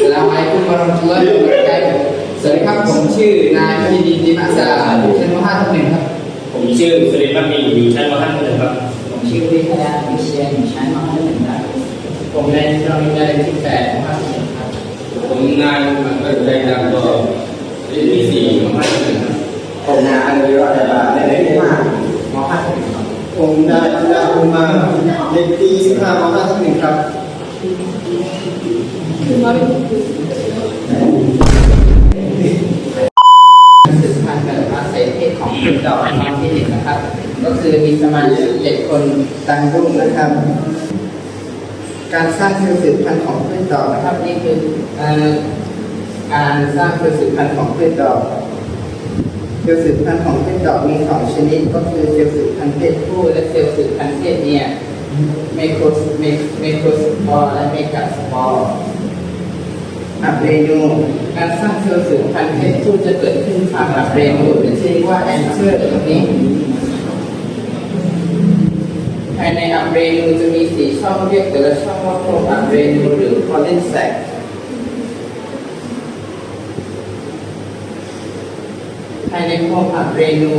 Assalamualaikum warahmatullahi wabarakatuh สวัสดีครับ ผมชื่อนายพิดีจิมาสาอยู่ชั้นม .5 ทับหนึ่งครับ ผมชื่อสุรินทร์พักดีอยู่ชั้นม .5 หนึ่งครับ ผมชื่อวิทยาวิเชียนอยู่ชั้นม .1 ครับ ผมในโรงเรียนที่แปดม .5 ทับหนึ่งครับ ผมนายมันก็ได้ดังก็เรียนที่สี่ม .5 หนึ่งครับ ผมนายอนุรักษ์บาลในเลขที่ห้าม 5 ทับหนึ่งครับ ผมนายอันดาอุมาเลขที่สิบห้ามห้าทับหนึ่งครับ สืบพันธุ์แบบอาศัยเพศของพืชดอกตามที่เห็นนะครับ ก็คือมีสมาชิกเจ็ดคนตังรุ่งนะครับ การสร้างเซลล์สืบพันธุ์ของพืชดอกนะครับนี่คือการสร้างเซลล์สืบพันธุ์ของพืชดอกเซลล์สืบพันธุ์ของพืชดอกมีสองชนิด ก็คือเซลล์สืบพันธุ์เพศผู้และเซลล์สืบพันธุ์เพศเมียไมโครไมไมโครสปอร์และเมกาสปอร์ อับเรนูการสร้างเซลล์สืบพันธุ์เพศผู้จะเกิดขึ้นผ่านอับเรนูหรือที่เรียกว่าแอนเทอร์ตรงนี้ภายในอับเรนูจะมีสี่ช่องเรียกแต่ละช่องว่าโครงอับเรนูหรือคอลเลนแซกภายในโครงอับเรนู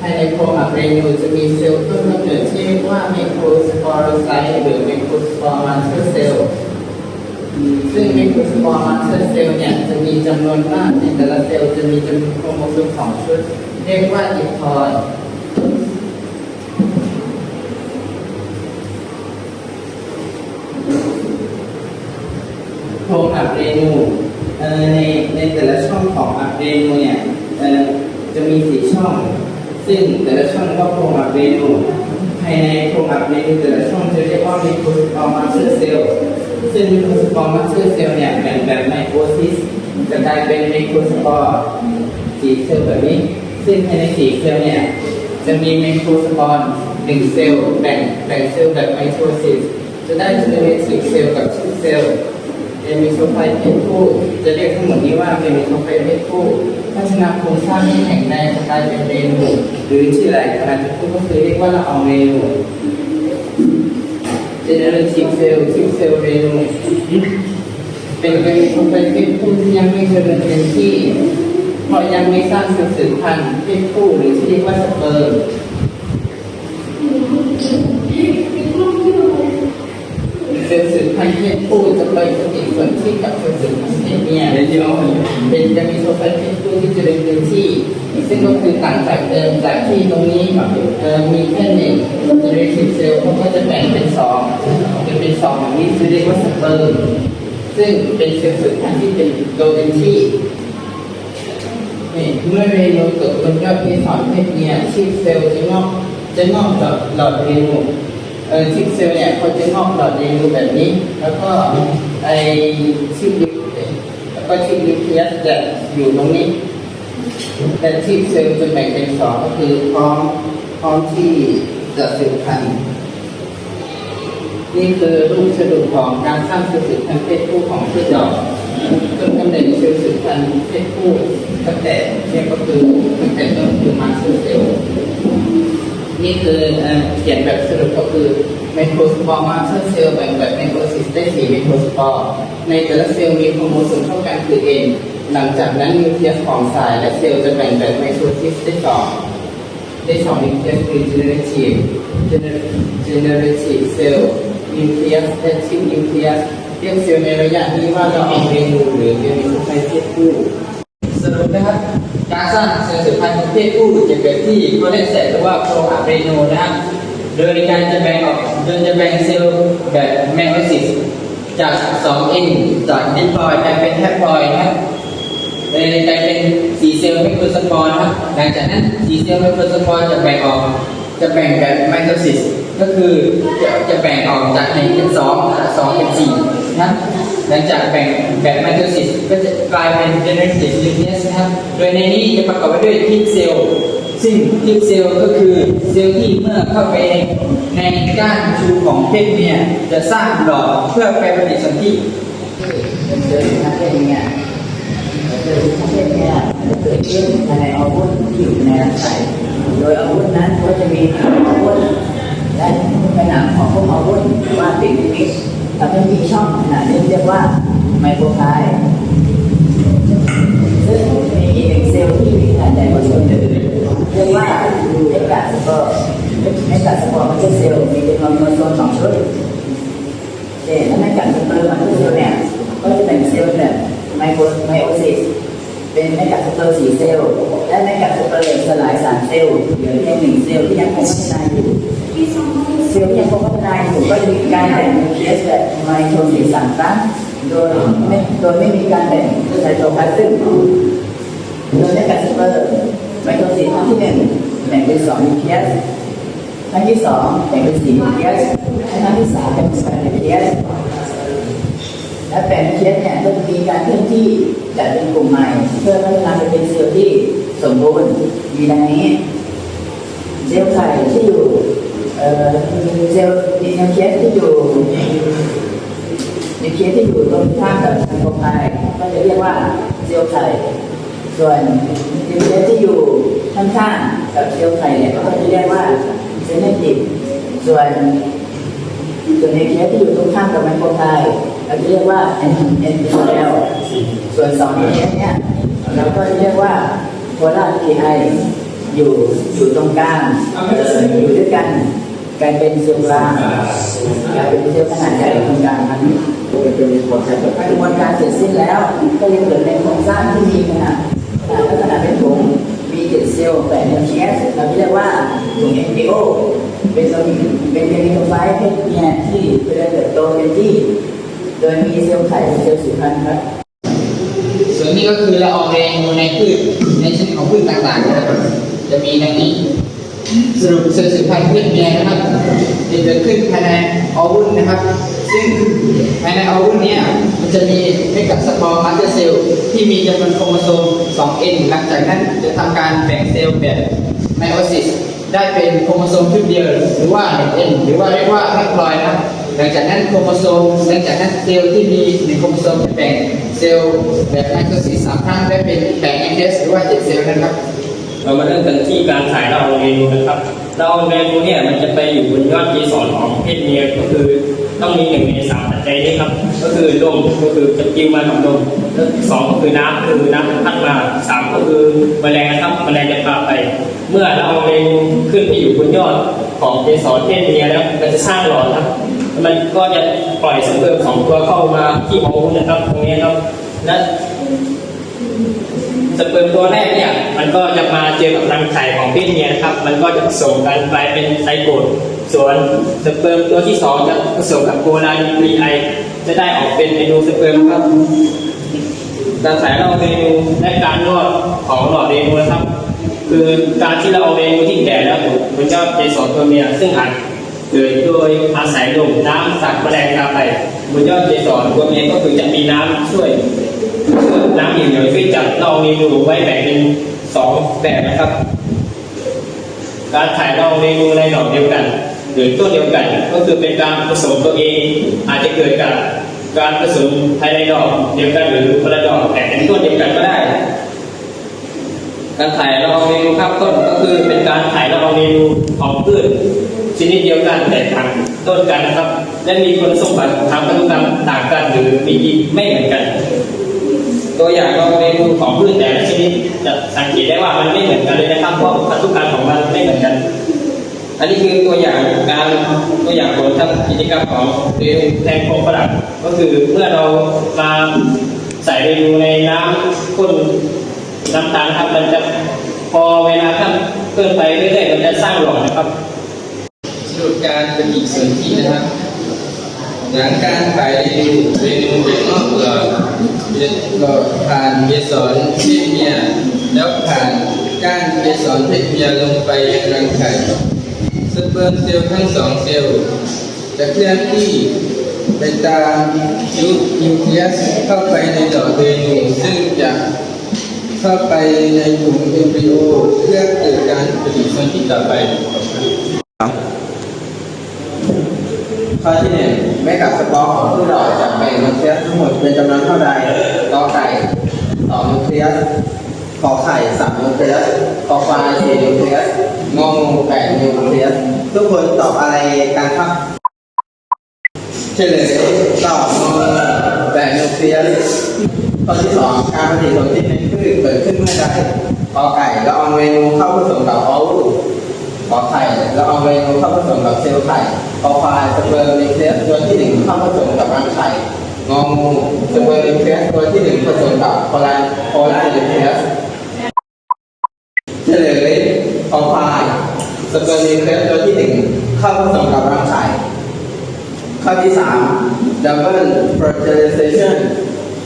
ภายในโครงอับเรนูจะมีเซลล์ต้นกำเนิดที่เรียกว่าไมโครสปอโรไซต์หรือไมโครสปอร์มาเตอร์เซลล์ ซึ่งไมโครสปอร์มาเตอร์เซลล์เนี่ยจะมีจำนวนมากในแต่ละเซลล์จะมีจำนวนโครโมโซมสองชุด เรียกว่าอิพอร์โครงอับเรนูในในแต่ละช่องของอับเรนูเนี่ยจะมีสี่ช่อง ซึ่งแต่ละช่องก็โครงอับเรนูภายในโครงอับเรนูแต่ละช่องจะเรียกว่าไมโครสปอร์มาสเตอร์เซลล์ ซึ่งไมโครสปอร์มาสเตอร์เซลล์เนี่ยแบ่งแบบไมโครซิสจะกลายเป็นไมโครสปอร์สีเซลล์แบบนี้ ซึ่งภายในสีเซลล์เนี่ยจะมีไมโครสปอร์หนึ่งเซลล์แบ่งแบ่งเซลล์แบบไมโครซิสจะได้เจเนเรทีเซลล์กับชื่อเซลล์เป็นมิโซไฟเพศผู้จะเรียกทั้งหมดนี้ว่าเป็นมิโซไฟเพศผู้พัฒนาโครงสร้างให้แข็งแรงจะกลายเป็นเรนูหรือที่หลายขนาดจะพูดก็คือเรียกว่าละอองเรนู generative cell ทิวเซลล์เรนูเป็นเป็นมิโซไฟเพศผู้ที่ยังไม่เจริญเต็มที่เพราะยังไม่สร้างเซลล์สืบพันธุ์เพศผู้หรือที่เรียกว่าสเปิร์มเซลล์สืบพันธุ์เพศผู้จะไปปฏิสนธิกับเซลล์สืบพันธุ์เพศเมียเป็นจะมีโซไฟเพศผู้ที่จะเป็นที่ ซึ่งก็คือต่างจากเดิมจากที่ตรงนี้มีแค่หนึ่งจะเรียกเซลล์เขาก็จะแบ่งเป็น นสองแบบนี้จะเรียกว่าสเปิร์มซึ่งเป็นเซลล์สืบพันที่เป็นตัวเป็นที่นี่เมื่อเรนูเกิดบนยอดเกสรเพศเมียชีพเซลล์จะงอกจะงอกหลอดหลอดเรนูเอ่อชีพเซลล์เนี่ยเขาจะงอกหลอดเรนูแบบนี้ แล้วก็ไอชีพลิปแล้วก็ชีพลิปเทียสจะอยู่ตรงนี้ แต่ชีพเซลล์จะแบ่งเป็นสองก็คือพร้อมพร้อมที่จะสืบพันธุ์ นี่คือรูปสรุปของการสร้างเซลล์สืบพันธุ์เพศผู้ของพืชดอกต้นกำเนิดเซลล์สืบพันธุ์เพศผู้ตั้งแต่เนี่ยก็คือตั้งแต่ต้นคือมาสเตอร์เซลล์นี่คือเขียนแบบสรุปก็คือไมโครสปอร์มาสเตอร์เซลล์แบ่งแบบไมโครซิสได้สี่ไมโครสปอร์ในแต่ละเซลล์มีโครโมโซมเท่ากันคือ N หลังจากนั้นนิวเคลียสของสายและเซลล์จะแบ่งแบบไมโครซิสได้สองได้สองนิวเคลียสคือ generative gener- generative cell nucleus และชิปนิวเคลียสเรียกเซลล์ในระยะนี้ว่าเราเอาเรนูหรือเรนูไฟเพศผู้สรุปนะครับการสร้างเซลล์สืบพันธุ์ของเพศผู้จะเกิดที่โคเลนเซตหรือว่าโครงอะเรนูนะครับโดยในการจะแบ่งออกโดยจะแบ่งเซลล์แบบแมกนิซิสจาก 2 n จากดิพลอยกลายเป็นแฮปพลอยนะครับเลยกลายเป็นสีเซลล์ไมโครสปอร์นะครับหลังจากนั้นสีเซลล์ไมโครสปอร์จะแบ่งออกจะแบ่งแบบไมโทซิส ก็คือจะจะแบ่งออกจากหนึ่งเป็นสองจากสองเป็นสี่นะหลังจากแบ่งแบบไมโทซิสก็จะกลายเป็น generative nucleus นะครับ โดยในนี้จะประกอบไปด้วยทิปเซลล์ซึ่งทิปเซลล์ก็คือเซลล์ที่เมื่อเข้าไปในก้านชูของเพศเมียจะสร้างหลอดเพื่อไปปฏิสนธิเป็นเซลล์ทางเพศเมียเกิดประเภทเนี้ยจะเกิดขึ้นภายในอาวุธที่อยู่ในร่างกายโดยอาวุธนั้นก็จะมีอาวุธแลิมิมิกทำให้มีช่องขนาดนี้เรียกว่าไมโครไพล์ซึ่งมีอีกเซลล์ที่มีขนาดใหญ่กว่าส่วนอื่นเรียกว่าเมกะสปอร์เมกะสปอร์มันเป็นเซลล์มีเป็นโครโมโซมสองชุดเด่แล้วเมกะสปอร์มันเป็เซลล์เนี่ย ก็จะเป็นเซลล์แบบไมโครไมโอซิสเป็นเมกะสเปอร์สี่เซลล์และเมกะสเปอร์สลายสามเซลล์เหลือเพียงหนึ่งเซลล์ที่ยังคงพัฒนาอยู่ เซลล์ยังคงพัฒนาอยู่ก็มีการแบ่งนิวเคลียสแบบไมโครสีสามครั้งโดยไม่โดยไม่มีการแบ่งไซโตพลาสซึมโดยเมกะสเปอร์ไมโครสี่ครั้งที่หนึ่งแบ่งเป็นสองนิวเคลียสครั้งที่สองแบ่งเป็นสี่นิวเคลียสและครั้งที่สามเป็นแปดนิวเคลียสและแปลงเคสเนี่ยก็จะมีการเคลื่อนที่จัดเป็นกลุ่มใหม่ เพื่อพัฒนาไปเป็นเซลล์ที่สมบูรณ์มีดังนี้เซลล์ไข่ที่อยู่ เอ่อเซลล์ดีนิวเคลียสที่อยู่นิวเคลียสที่อยู่ตรงข้ามกับไมโครไพล์ก็จะเรียกว่าเซลล์ไข่ส่วนนิวเคลียสที่อยู่ข้างๆกับเซลล์ไข่เนี่ยก็จะเรียกว่าเซเนติกส่วนส่วนในเคสที่อยู่ตรงข้ามกับไมโครไทล์เราจะเรียกว่า N N P L ส่วนสองเคสเนี่ยเราก็จะเรียกว่าโพลาร์ P I อยู่อยู่ตรงกลางอยู่ด้วยกัน กลายเป็นเซลล์กลากลายเป็นเซลล์ขนาดใหญ่ตรงกางมันเป็นกระบวนการกระบวนการเสร็จสิ้นแล้ว ก็ยังเหลือในโครงสร้างที่มีขนาดขนาดลักษณะเป็นถุงมีเจ็ดเซลล์แปดนิวเคลียสเราเรียกว่าถุง embryo เป็นตัวเป็นเซลล์ไฟเพศเมียที่เจริญเติบโตเต็มที่ โดยมีเซลล์ไข่เซลล์สืบพันธุ์ครับส่วนนี้ก็คือละอองแรงในพืชในชนิดของพืชต่างๆนะครับจะมีดังนี้ สรุปเซลล์สืบพันธุ์พืชเมียนะครับจะเกิดขึ้นภายในออวุธนะครับ ซึ่งภายในออวุธเนี่ยมันจะมีเมกะสปอร์มาสเตอร์เซลล์ที่มีจำนวนโครโมโซม 2n หลังจากนั้นจะทำการแบ่งเซลล์แบบไมโอซิสได้เป็นโครโมโซมชุดเดียวหรือว่า 1n หรือว่าเรียกว่าแฮปลอยนะหลังจากนั้นโครโมโซมหลังจากนั้นเซลล์ที่มีหนึ่งโครโมโซมจะแบ่งเซลล์แบบไมโครซิสสามครั้งได้เป็นแบ่ง NS หรือว่าเจ็ดเซลล์นะครับ เรามาเริ่มกันที่การถ่ายละอองเรนูนะครับละอองเรนูเนี่ยมันจะไปอยู่บนยอดเกสรของเพศเมียก็คือต้องมีหนึ่งในสามปัจจัยนี้ครับ ก็คือลมก็คือจะกิวมากับลมสองก็คือน้ำคือน้ำพัดมาสามก็คือแมลงนะครับแมลงจะพาไป เมื่อละอองเรนูขึ้นไปอยู่บนยอดของเกสรเพศเมียแล้วมันจะสร้างหลอดครับมันก็จะปล่อยสเปิร์มสองตัวเข้ามาที่โอวุธนะครับตรงนี้ครับและ สเปิร์มตัวแรกเนี่ยมันก็จะมาเจอกับรังไข่ของเพศเมียนะครับ มันก็จะผสมกันกลายเป็นไซโกตส่วนสเปิร์มตัวที่สองจะผสมกับโกลานิคลีไอจะได้ออกเป็นเมนูสเปิร์มครับการถ่าเราเมนูและการนวดของหลอดเรนูนะครับ คือการที่เราเอาเรนูที่แก่แล้วอยู่บนยอดเกสรตัวเมียซึ่งอาจเกิดโดยอาศัยลมน้ำสัตว์แมลงกาไปบนยอดเกสรตัวเมียก็คือจะมีน้ำช่วย น้ำเหนียวๆช่วยจับเราเมนูไว้แบ่งเป็นสองแบบนะครับ การถ่ายเราเมนูในหนอเดียวกัน หรือต้นเดียวกัน ก็คือเป็นการผสมตัวเอง อาจจะเกิดกับการผสมภายในดอกเดียวกันหรือคนละดอกแต่เป็นต้นเดียวกันก็ได้ การถ่ายละอองเมนูข้ามต้นก็คือเป็นการถ่ายละอองเมนูของพืชชนิดเดียวกันแต่ต่างต้นกันนะครับ และมีคุณสมบัติทางพันธุกรรมต่างกันหรือมียีไม่เหมือนกัน ตัวอย่างลองเมนูของพืชแต่ละชนิดจะสังเกตได้ว่ามันไม่เหมือนกันเลยนะครับเพราะพันธุกรรมของมันไม่เหมือนกัน อันนี้คือตัวอย่างการตัวอย่างผลทำกิจกรรมของเรนูแทนโครงฝรั่งก็คือเมื่อเรามาใส่เรนูในน้ำข้นน้ำตาลครับมันจะพอเวลาท่านเพิ่มไปเรื่อยๆมันจะสร้างหลอดนะครับสรุปการปฏิสนธินะครับ หลังการถ่ายเรนูเรนูเป็นนอกหลอดเป็นหลอดผ่านเกสรเพศเมียแล้วผ่านก้านเกสรเพศเมียลงไปยังรังไข่สเปิร์มเซลล์ทั้งสองเซลล์จะเคลื่อนที่ไปตามยุคนิวเคลียสเข้าไปในหลอดเรนูซึ่งจะเข้าไปในถุงเอมบริโอเพื่อเกิดการปฏิสนธิต่อไป ข้อที่หนึ่งแม่กับสปอร์ของผู้ดอกจะแบ่งนิวเคลียสทั้งหมดเป็นจำนวนเท่าใดกอไก่สองนิวเคลียสขอไข่สามนิวเคลียสขอควายสี่นิวเคลียสงองูแปดนิวเคลียสทุกคนตอบอะไรกันครับเฉลยตอบงอแบบนิวเคลียสข้อที่สองการปฏิสนธิในพืชเกิดขึ้นเมื่อใดกอไก่ละอองเรนูเข้าผสมกับออ วูขอไข่ละอองเรนูเข้าผสมกับเซลล์ไข่คอควายสเปิร์มนิวเคลียสตัวที่หนึ่งเข้าผสมกับรังไข่งองูสเปิร์มนิวเคลียสตัวที่หนึ่งผสมกับโพลาโพลานิวเคลียสเฉลยคอควายสเปิร์มนิวเคลียสตัวที่หนึ่งเข้าผสมกับรังไข่ข้อที่สาม double fertilization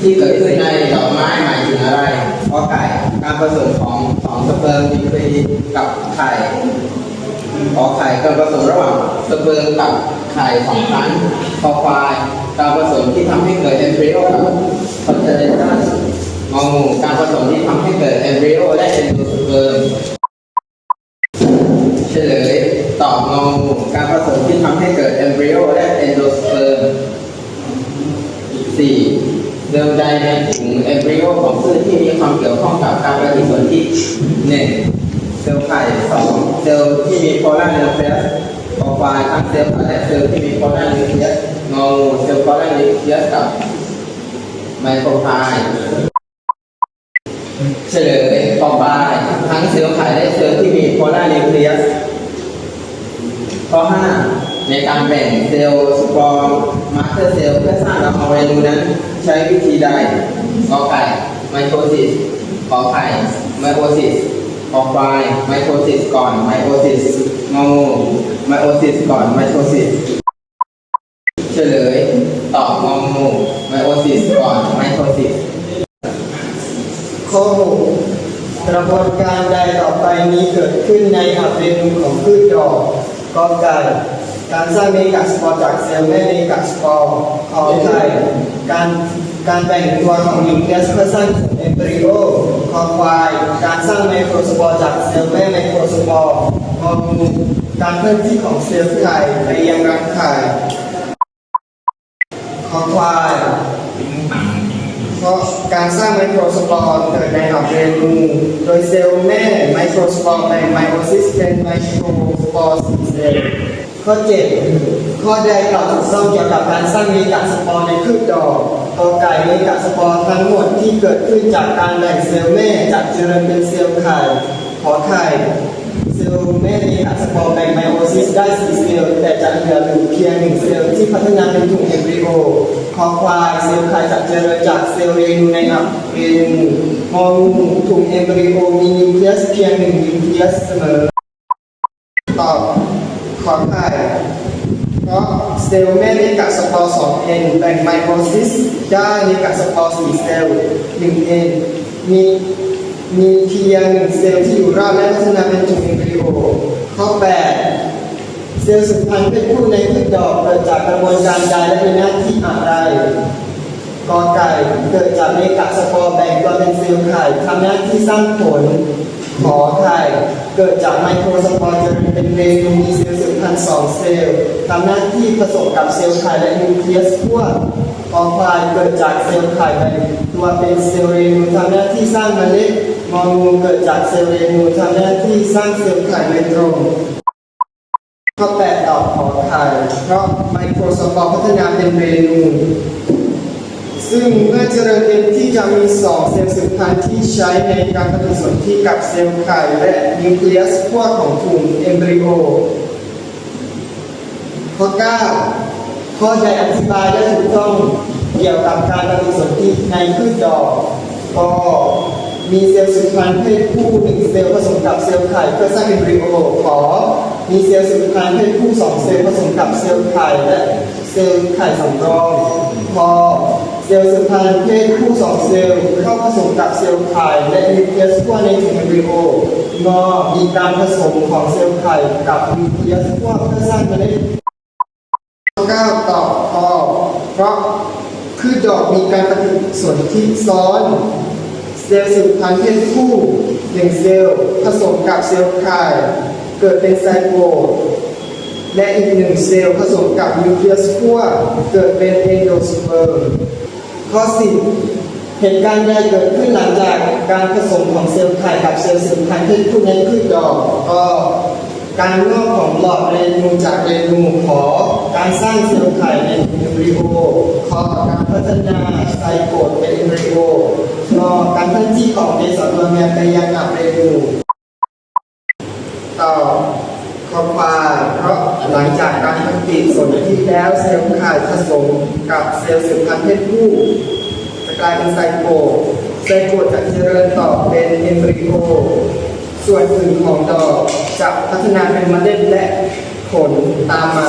ที่เกิดขึ้นในดอกไม้หมายถึงอะไรกอไก่การผสมของสองสเปิร์มนิวเคลียสกับไข่ ขอไข่การผสมระหว่างสเปิร์มกับไข่สองครั้งคอควายการผสมที่ทำให้เกิดเอมบริโอกับ fertilization งองูการผสมที่ทำให้เกิดเอมบริโอและเอนโดสเปิร์มเฉลยตอบงองูการผสมที่ทำให้เกิดเอมบริโอและเอนโดสเปิร์มสี่เดิมใดในถุงเอมบริโอของพืชที่มีความเกี่ยวข้องกับการปฏิสนธิหนึ่ง เซลล์ไข่สองเซลล์ที่มีโพลาร์นิวเคลียสคอควายทั้งเซลล์ไข่และเซลล์ที่มีโพลาร์นิวเคลียสงองูเซลล์โพลาร์นิวเคลียสกับไมโครไพล์เฉลยต่อไปทั้งเซลล์ไข่และเซลล์ที่มีโพลาร์นิวเคลียสข้อ5ในการแบ่งเซลล์สปอร์มาสเตอร์เซลล์เพื่อสร้างละอองเรนูนั้น ใช้วิธีใดกอไก่ไมโครซิสขอไข่ไมโครซิส อควายไมโครซิสก่อนไมโครซิสงองูไมโครซิสก่อนไมโครซิสเฉลยตอบงองูไมโครซิสก่อนไมโครซิสข้อหกกระบวนการใดต่อไปนี้เกิดขึ้นในอับเรนูของพืชดอกกอไก่การสร้างเมกะสปอร์จากเซลล์แม่เมกะสปอร์ขอไข่การ การแบ่งตัวของนิวเคลียสเพื่อสร้างเอมบริโอคอควาย การสร้างไมโครสปอร์จากเซลล์แม่ไมโครสปอร์งองูการเคลื่อนที่ของเซลล์ไข่ไปยังรังไข่คอควายเพราะการสร้างไมโครสปอร์เกิดในอับเรนูโดยเซลล์แม่ไมโครสปอร์แบ่งไมโครซิสเป็นไมโครสปอร์สเซลล์ข้อ 7 ข้อใดกล่าวถูกต้องเกี่ยวกับการสร้างเมกะสปอร์ในพืชดอก กอไก่เมกะสปอร์ทั้งหมดที่เกิดขึ้นจากการแบ่งเซลล์แม่จากเจริญเป็นเซลล์ไข่ขอไข่เซลล์แม่ในอัสปอร์แบ่งไมโอซิสได้4เซลล์แต่จะเหลืออยู่เพียงหนึ่งเซลล์ที่พัฒนาเป็นถุงเอมบริโอคอควายเซลล์ไข่จะเจริญจากเซลล์เรนูในอับเรนูงองูถุงเอมบริโอมีนิวเคลียสเพียงหนึ่งนิวเคลียสเสมอตอบขอไข่ เพราะเซลล์แม่ในกัสปอร์ 2N แบ่งไมโครซิสได้ในกัสปอร์4เซลล์ 1N มีมีเพียงหนึ่งเซลล์ที่อยู่รอดและพัฒนาเป็นจุดเอมบริโอข้อ8เซลล์สืบพันธุ์เพศผู้ในพืชดอกเกิดจากกระบวนการใดและมีหน้าที่อะไรกอไก่เกิดจากเมกะสปอร์แบ่งตัวเป็นเซลล์ไข่ทำหน้าที่สร้างผล ขอไข่เกิดจากไมโครสปอร์จะเป็นเรนูมีเซลล์สืบพันธุ์สองเซลล์ทำหน้าที่ผสมกับเซลล์ไข่และนิวเคลียสขั้วขอควายเกิดจากเซลล์ไข่แบ่งตัวเป็นเซลล์เรนูทำหน้าที่สร้างเมล็ดงองูเกิดจากเซลล์เรนูทำหน้าที่สร้างเซลล์ไข่โดยตรงข้อแปดตอบขอไข่เพราะไมโครสปอร์พัฒนาเป็นเรนู ซึ่งเมื่อเจริญเต็มที่จะมีสองเซลล์สืบพันธุ์ที่ใช้ในการปฏิสนธิกับเซลล์ไข่และนิวเคลียสขั้วของถุงเอมบริโอข้อ9ข้อใดอธิบายได้ถูกต้องเกี่ยวกับการปฏิสนธิในพืชดอกก็มีเซลล์สืบพันธุ์เพศผู้หนึ่งเซลล์ผสมกับเซลล์ไข่เพื่อสร้างเอมบริโอขอมีเซลล์สืบพันธุ์เพศผู้สองเซลล์ผสมกับเซลล์ไข่และเซลล์ไข่สำรองพอ เซลล์สืบพันธุ์เพศผู้สองเซลล์เข้าผสมกับเซลล์ไข่และนิวเคลียสขั้วในถุงเอมบริโองอมีการผสมของเซลล์ไข่กับนิวเคลียสขั้วเพื่อสร้างเมล็ดข้อ9ตอบพอเพราะพืชดอกมีการปฏิสนธิซ้อน เซลล์สืบพันธุ์เพศผู้หนึ่งเซลล์ผสมกับเซลล์ไข่เกิดเป็นไซโกและอีกหนึ่งเซลล์ผสมกับนิวเคลียสขั้วเกิดเป็นเอนโดสเปิร์ม ข้อ10เหตุการณ์ใดเกิดขึ้นหลังจากการผสมของเซลล์ไข่กับเซลล์สืบพันธุ์เพศผู้ในพืชดอกก็มีการผสมของเซลล์ไข่กับเซลล์สืบพันธุ์เพศผู้สองเซลล์เข้าผสมกับเซลล์ไข่และนิวเคลียสขั้นถุงเอมบริโอการงอกของหลอดเรนูจากเรนูขอการสร้างเซลล์ไข่ในเอมบริโอขอการพัฒนาไซโกตเป็นเอมบริโองอการเคลื่อนที่ของเกสรตัวเมียไปยังกับเรนูต่อ คอควาเพราะหลังจากการปฏิสนธิแล้วเซลล์ไข่ผสมกับเซลล์สืบพันธุ์เพศผู้จะกลายเป็นไซโคไซโคจะเจริญต่อเป็นเอมบริโอส่วนอื่นของดอกจะพัฒนาเป็นเมล็ดและผลตามมา